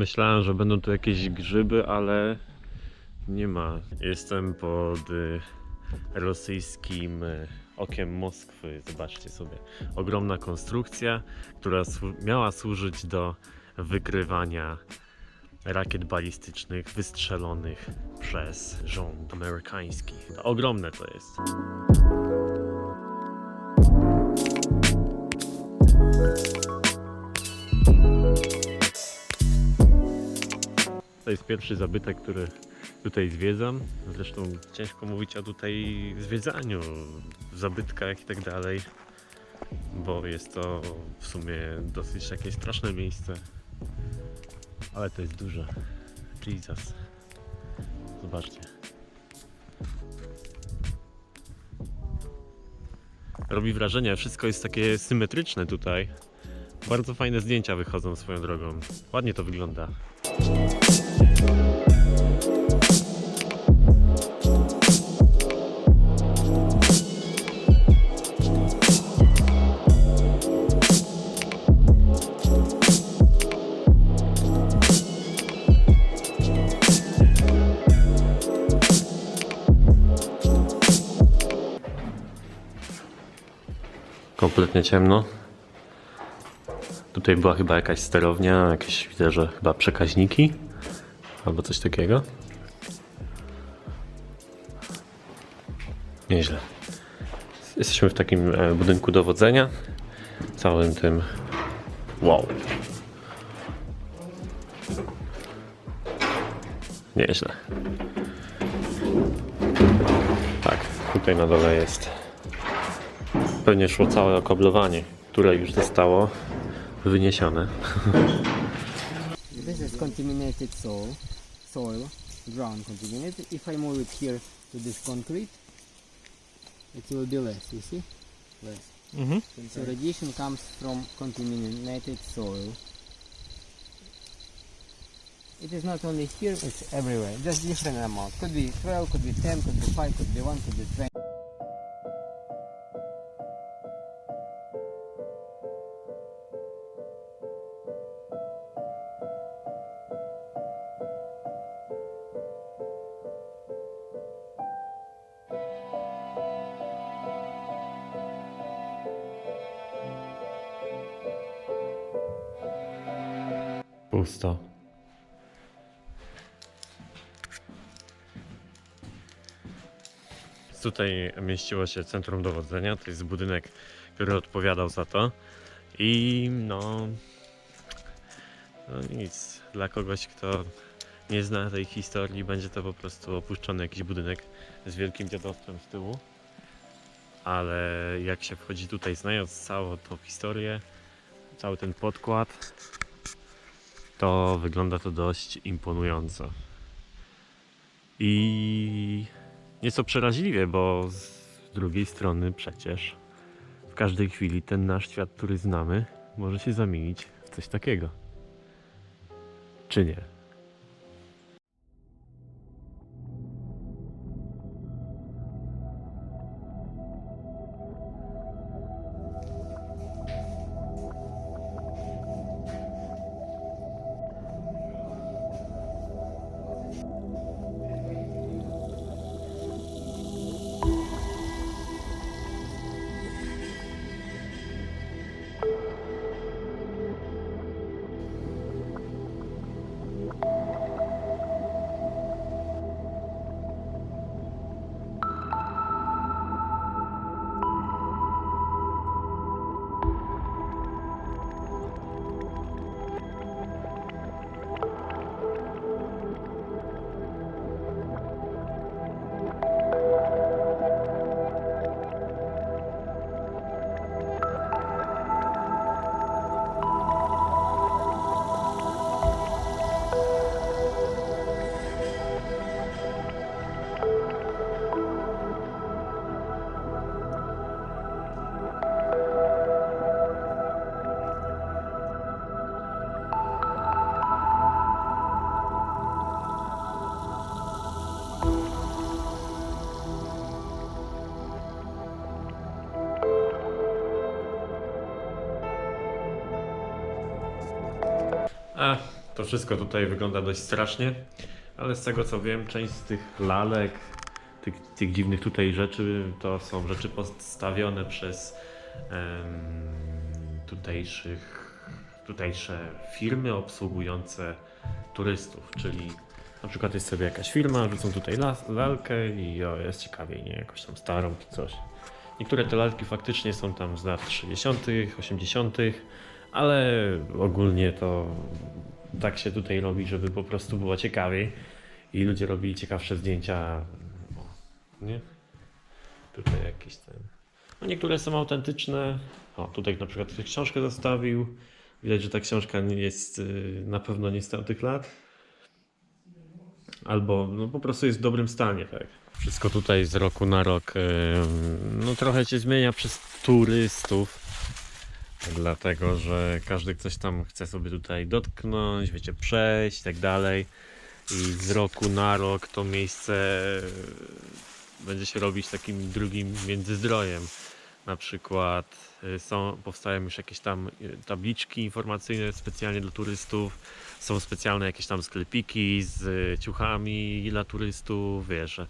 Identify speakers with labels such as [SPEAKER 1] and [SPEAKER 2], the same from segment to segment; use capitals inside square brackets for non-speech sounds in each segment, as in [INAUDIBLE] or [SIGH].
[SPEAKER 1] myślałem, że będą tu jakieś grzyby, ale nie ma. Jestem pod y, rosyjskim y, okiem Moskwy. Zobaczcie sobie. Ogromna konstrukcja, która miała służyć do wykrywania rakiet balistycznych wystrzelonych przez rząd amerykański. Ogromne to jest. To jest pierwszy zabytek, który tutaj zwiedzam. Zresztą ciężko mówić o tutaj zwiedzaniu, zabytkach i tak dalej, bo jest to w sumie dosyć takie straszne miejsce. Ale to jest duże. Jesus. Zobaczcie. Robi wrażenie, wszystko jest takie symetryczne tutaj. Bardzo fajne zdjęcia wychodzą swoją drogą. Ładnie to wygląda. Kompletnie ciemno. Tutaj była chyba jakaś sterownia, jakieś widzę, że chyba przekaźniki albo coś takiego. Nieźle. Jesteśmy w takim e, budynku dowodzenia. Całym tym. Wow. Nieźle. Tak, tutaj na dole jest. Pewnie szło całe okablowanie, które już zostało wyniesione. [LAUGHS]
[SPEAKER 2] Contaminated soil, soil, ground contaminated. If I move it here to this concrete, it will be less, you see? Less.
[SPEAKER 1] Mhm.
[SPEAKER 2] So radiation comes from contaminated soil. It is not only here, it's everywhere. Just different amount. Could be 12, could be 10, could be 5, could be 1, could be 20.
[SPEAKER 1] Pusto. Tutaj mieściło się centrum dowodzenia. To jest budynek, który odpowiadał za to. I no. No nic. Dla kogoś, kto nie zna tej historii, będzie to po prostu opuszczony jakiś budynek z wielkim dziadostwem z tyłu. Ale jak się wchodzi tutaj, znając całą tą historię, cały ten podkład, to wygląda to dość imponująco. I nieco przeraźliwie, bo z drugiej strony przecież w każdej chwili ten nasz świat, który znamy, może się zamienić w coś takiego. Czy nie? A, to wszystko tutaj wygląda dość strasznie, ale z tego co wiem, część z tych lalek, tych, tych dziwnych tutaj rzeczy, to są rzeczy postawione przez em, tutejszych, tutejsze firmy obsługujące turystów, czyli na przykład jest sobie jakaś firma, rzucą tutaj las, lalkę i o, jest ciekawiej, nie? Jakąś tam starą czy coś. Niektóre te lalki faktycznie są tam z lat 30., 80., ale ogólnie to tak się tutaj robi, żeby po prostu było ciekawiej i ludzie robili ciekawsze zdjęcia. O, nie? Tutaj jakieś ten. No niektóre są autentyczne. O, tutaj na przykład książkę zostawił. Widać, że ta książka nie jest y, na pewno nie z tamtych lat. Albo no, po prostu jest w dobrym stanie, tak. Wszystko tutaj z roku na rok y, no trochę się zmienia przez turystów. Dlatego, że każdy coś tam chce sobie tutaj dotknąć, wiecie, przejść i tak dalej. I z roku na rok to miejsce y, będzie się robić takim drugim międzyzdrojem. Na przykład y, są, powstają już jakieś tam y, tabliczki informacyjne specjalnie dla turystów. Są specjalne jakieś tam sklepiki z ciuchami dla turystów, wiesz, że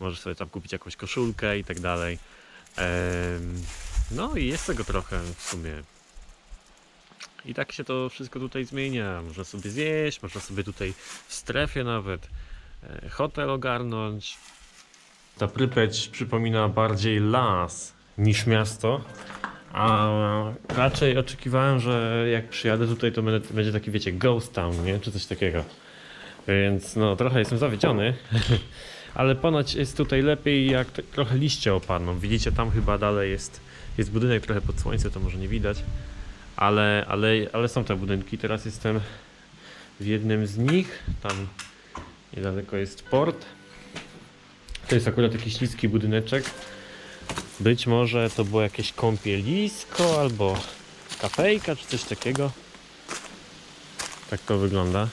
[SPEAKER 1] możesz sobie tam kupić jakąś koszulkę i tak dalej. No i jest tego trochę w sumie. I tak się to wszystko tutaj zmienia. Można sobie zjeść, można sobie tutaj w strefie nawet e, hotel ogarnąć. Ta Prypeć przypomina bardziej las niż miasto. A raczej oczekiwałem, że jak przyjadę tutaj, to będzie taki, wiecie, ghost town, nie? Czy coś takiego. Więc no, trochę jestem zawiedziony. [LAUGHS] Ale ponoć jest tutaj lepiej, jak trochę liście opadną. Widzicie, tam chyba dalej jest, jest budynek trochę pod słońce, to może nie widać. Ale, ale, ale są te budynki. Teraz jestem w jednym z nich. Tam niedaleko jest port. To jest akurat taki śliski budyneczek. Być może to było jakieś kąpielisko albo kafejka czy coś takiego. Tak to wygląda.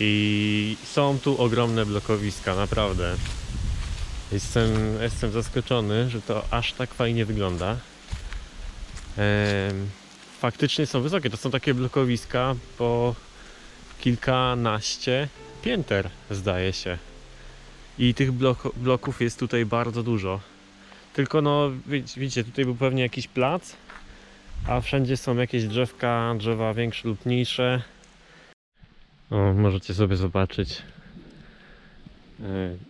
[SPEAKER 1] I są tu ogromne blokowiska, naprawdę. Jestem, jestem zaskoczony, że to aż tak fajnie wygląda. Em, faktycznie są wysokie. To są takie blokowiska po kilkanaście pięter, zdaje się. I tych blok, bloków jest tutaj bardzo dużo. Tylko no, widzicie, tutaj był pewnie jakiś plac, a wszędzie są jakieś drzewka, drzewa większe lub mniejsze. O, możecie sobie zobaczyć,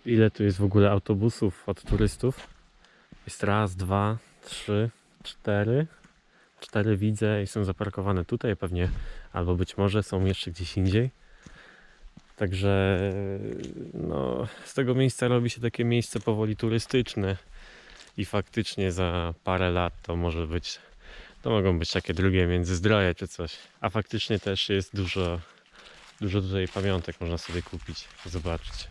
[SPEAKER 1] ile tu jest w ogóle autobusów od turystów. Jest raz, dwa, trzy, cztery. Cztery widzę i są zaparkowane tutaj pewnie, albo być może są jeszcze gdzieś indziej. Także no, z tego miejsca robi się takie miejsce powoli turystyczne i faktycznie za parę lat to może być, to mogą być takie drugie międzyzdroje czy coś. A faktycznie też jest dużo, dużo tutaj pamiątek można sobie kupić, zobaczyć.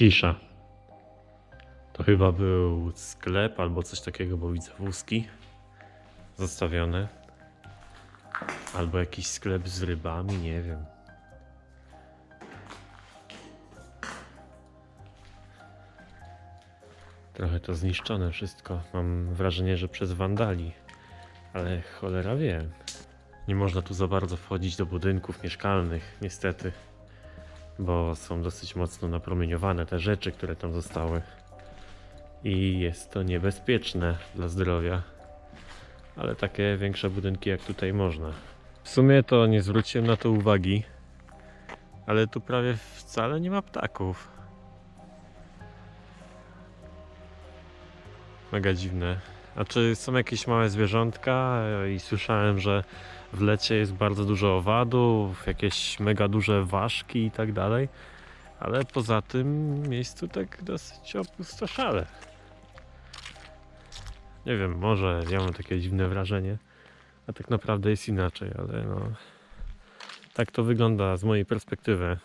[SPEAKER 1] Cisza. To chyba był sklep albo coś takiego, bo widzę wózki zostawione. Albo jakiś sklep z rybami, nie wiem. Trochę to zniszczone wszystko. Mam wrażenie, że przez wandali. Ale cholera wie. Nie można tu za bardzo wchodzić do budynków mieszkalnych, niestety bo są dosyć mocno napromieniowane te rzeczy, które tam zostały. I jest to niebezpieczne dla zdrowia. Ale takie większe budynki jak tutaj można. W sumie to nie zwróciłem na to uwagi, ale tu prawie wcale nie ma ptaków. Mega dziwne. Znaczy są jakieś małe zwierzątka e, i słyszałem, że w lecie jest bardzo dużo owadów, jakieś mega duże ważki i tak dalej. Ale poza tym miejscu tak dosyć opustoszale. Nie wiem, może ja mam takie dziwne wrażenie, a tak naprawdę jest inaczej, ale no tak to wygląda z mojej perspektywy.